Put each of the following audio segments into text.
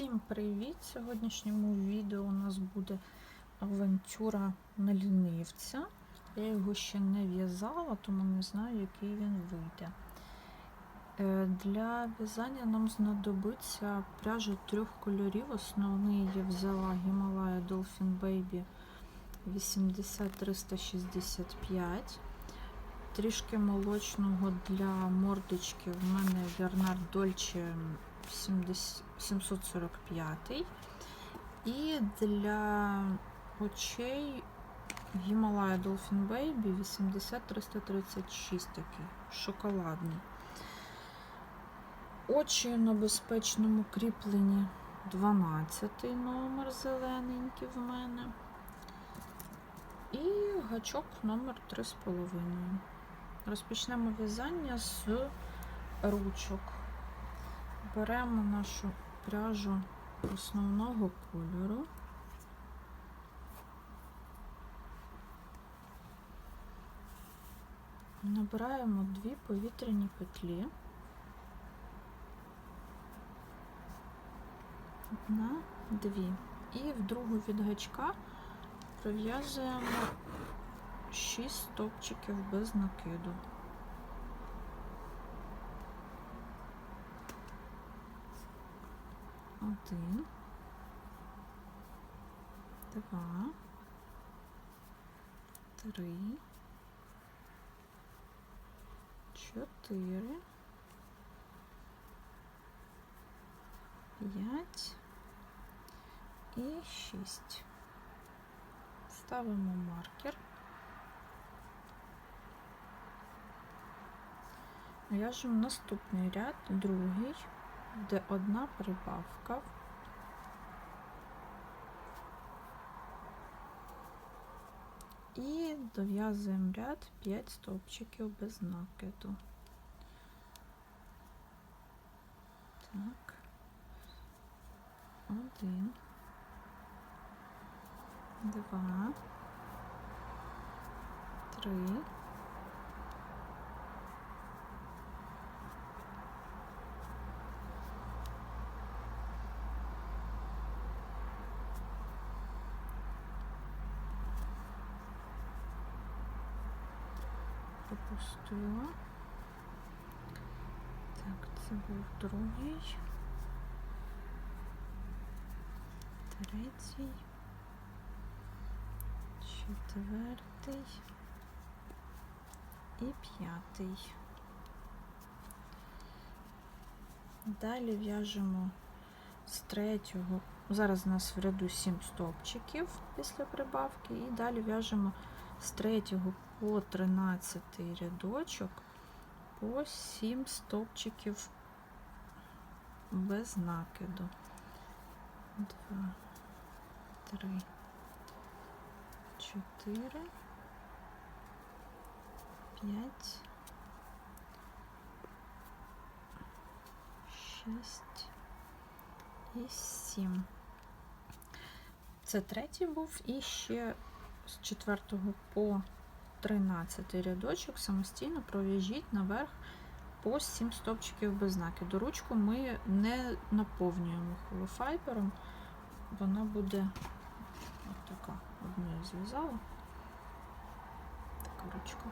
Всім привіт! В сьогоднішньому відео у нас буде авантюра на лінивця. Я його ще не в'язала, тому не знаю, який він вийде. Е, Для в'язання нам знадобиться пряжа трьох кольорів. Основний я взяла Himalaya Dolphin Baby 80365. Трішки молочного для мордочки в мене Bernard 70 745. І для очей Himalaya Dolphin Baby 80336 такий шоколадний. Очі на безпечному кріпленні 12 номер зелененький в мене. І гачок номер 3,5. Розпочнемо в'язання з ручок. Беремо нашу пряжу основного кольору. Набираємо дві повітряні петлі. Одна, дві. І в другу від гачка пров'язуємо 6 стовпчиків без накиду. Один, два, три, чотири, п'ять. І шість. Ставимо маркер. В'яжемо наступний ряд, другий, де одна прибавка. І дов'язуємо ряд 5 стовпчиків без накиду. Так. Один. Два. Три. Пропустила. Так, це був другий, третій, четвертий і п'ятий. Далі в'яжемо з третього. Зараз у нас в ряду 7 стовпчиків після прибавки, і далі в'яжемо з третього по 13 рядочок по 7 стовпчиків без накиду. 2, 3, 4, 5, 6 і 7. Це третій був і ще з 4 по 13 рядочок самостійно пров'яжіть наверх по 7 стопчиків без накиду. Ручку ми не наповнюємо холофайбером, вона буде от така. Одну я зв'язала. Така ручка.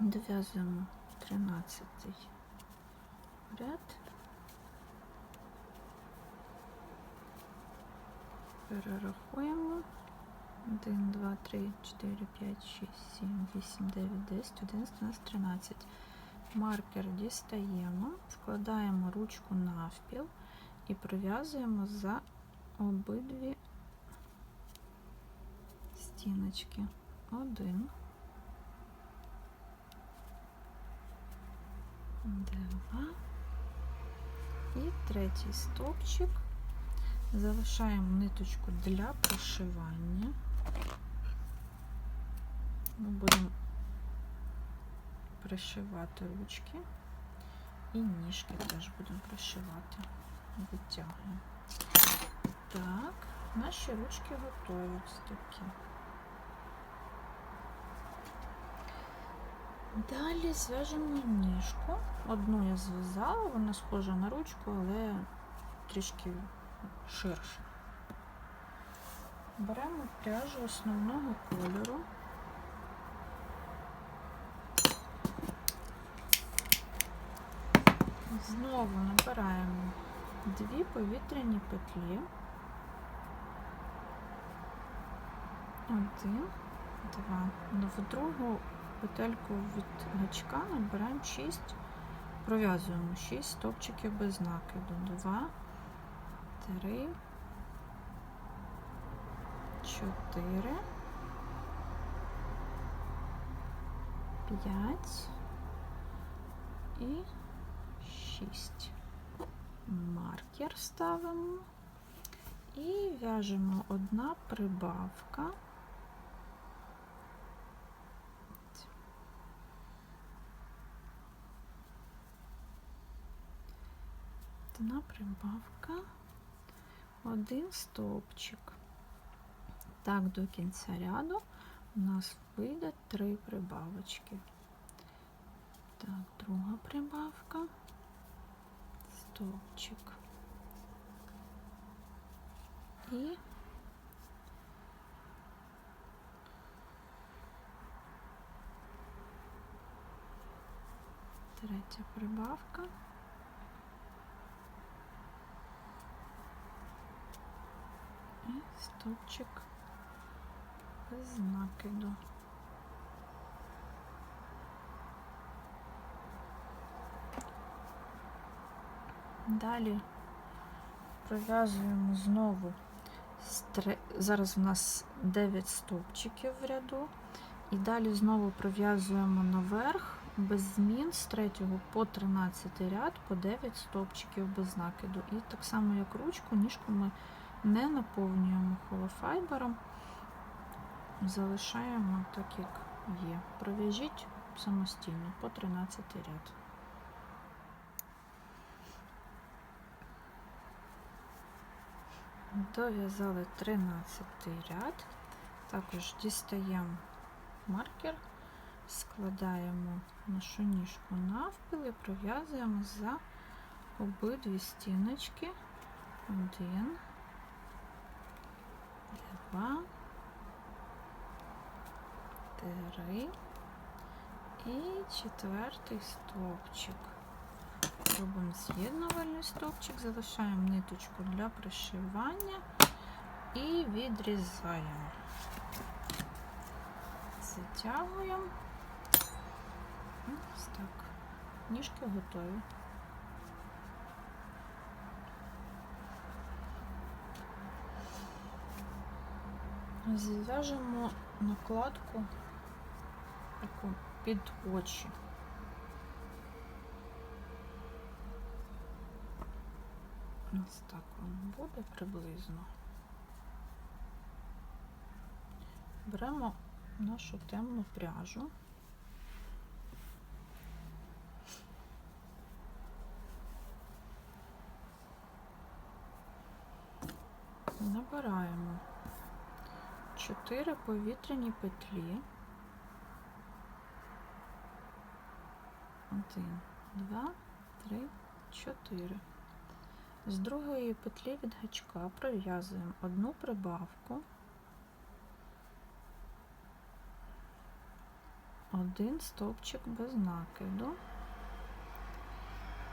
Дов'язуємо 13 ряд. Перерахуємо. 1, 2, 3, 4, 5, 6, 7, 8, 9, 10, 11, 12, 13. Маркер дістаємо, складаємо ручку навпіл і пров'язуємо за обидві стіночки. Один. Два. І третій стовпчик. Залишаємо ниточку для прошивання. Ми будемо пришивати ручки і ніжки теж будемо пришивати. Витягуємо. Так, наші ручки готові такі. Далі зв'яжемо ніжку. Одну я зв'язала, вона схожа на ручку, але трішки ширше. Беремо пряжу основного кольору. Знову набираємо дві повітряні петлі. Один, два. Ну, В другу петельку від гачка набираємо 6, пров'язуємо 6 стовпчиків без накиду. 2, 3, 4, 5 і 6. Маркер ставимо і в'яжемо одна прибавка. Одна прибавка, один стовпчик. Так, до кінця ряду у нас вийде три прибавочки. Так, друга прибавка, стовпчик. І третя прибавка. Стовпчик без накиду. Далі пров'язуємо знову зараз у нас 9 стовпчиків в ряду, і далі знову пров'язуємо наверх без змін з 3 по 13 ряд по 9 стовпчиків без накиду. І так само, як ручку, ніжку ми не наповнюємо холофайбером, залишаємо так, як є. Пров'яжіть самостійно по 13 ряд. Дов'язали 13 ряд, також дістаємо маркер, складаємо нашу ніжку навпіл і пров'язуємо за обидві стіночки. Один, два, три і четвертий стовпчик. Робимо з'єднувальний стовпчик, залишаємо ниточку для пришивання і відрізаємо. Затягуємо. Ось так. Ніжки готові. Зв'яжемо накладку таку під очі. Ось так воно буде приблизно. Беремо нашу темну пряжу. Набираємо 4 повітряні петлі. Один, два, три, чотири. З другої петлі від гачка пров'язуємо одну прибавку, один стовпчик без накиду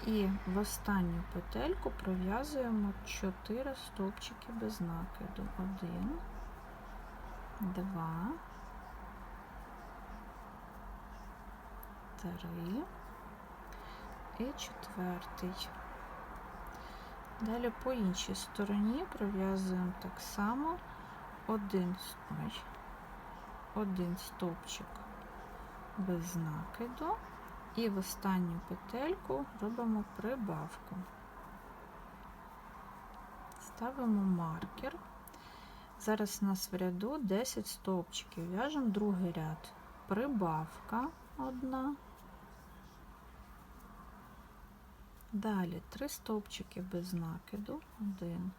і в останню петельку пров'язуємо 4 стовпчики без накиду. Один, два, три і четвертий. Далі по іншій стороні пров'язуємо так само один, ой, один стовпчик без накиду і в останню петельку робимо прибавку. Ставимо маркер. Зараз у нас в ряду 10 стовпчиків. В'яжемо другий ряд. Прибавка одна. Далі три стовпчики без накиду. Один,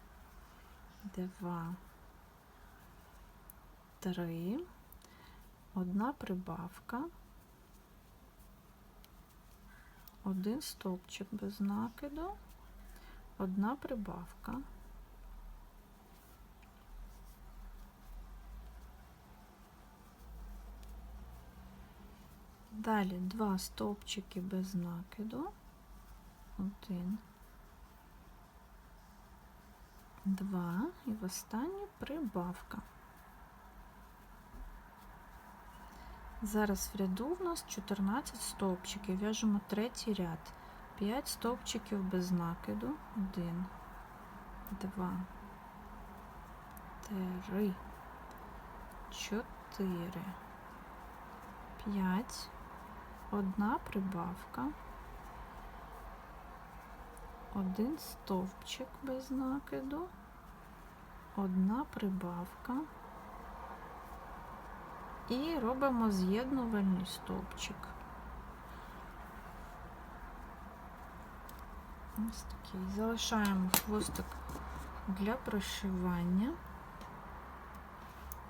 два, три, одна прибавка, один стовпчик без накиду, одна прибавка. Далі два стовпчики без накиду, один, два і в останній прибавка. Зараз в ряду в нас 14 стовпчиків. В'яжемо третій ряд. 5 стовпчиків без накиду. 1, 2, 3, 4, 5, одна прибавка, один стовпчик без накиду, одна прибавка. І робимо з'єднувальний стовпчик. Ось такий. Залишаємо хвостик для пришивання.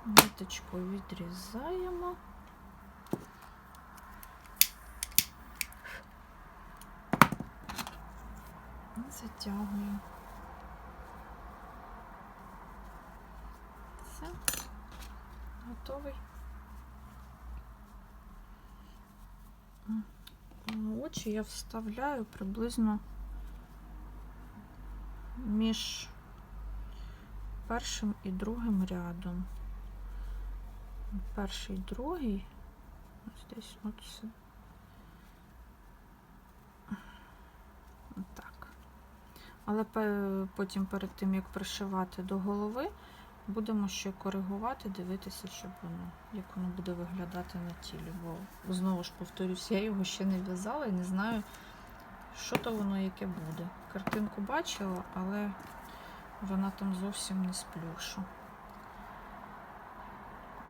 Ниточку відрізаємо. І затягуємо. Все. Готовий. Очі я вставляю приблизно між першим і другим рядом. Перший, другий, ось десь от сюди. Так. Але потім перед тим, як пришивати до голови, будемо ще коригувати, дивитися, щоб воно, як воно буде виглядати на тілі. Бо знову ж повторюсь, я його ще не в'язала і не знаю, що то воно яке буде. Картинку бачила, але вона там зовсім не сплюшу. плюшу.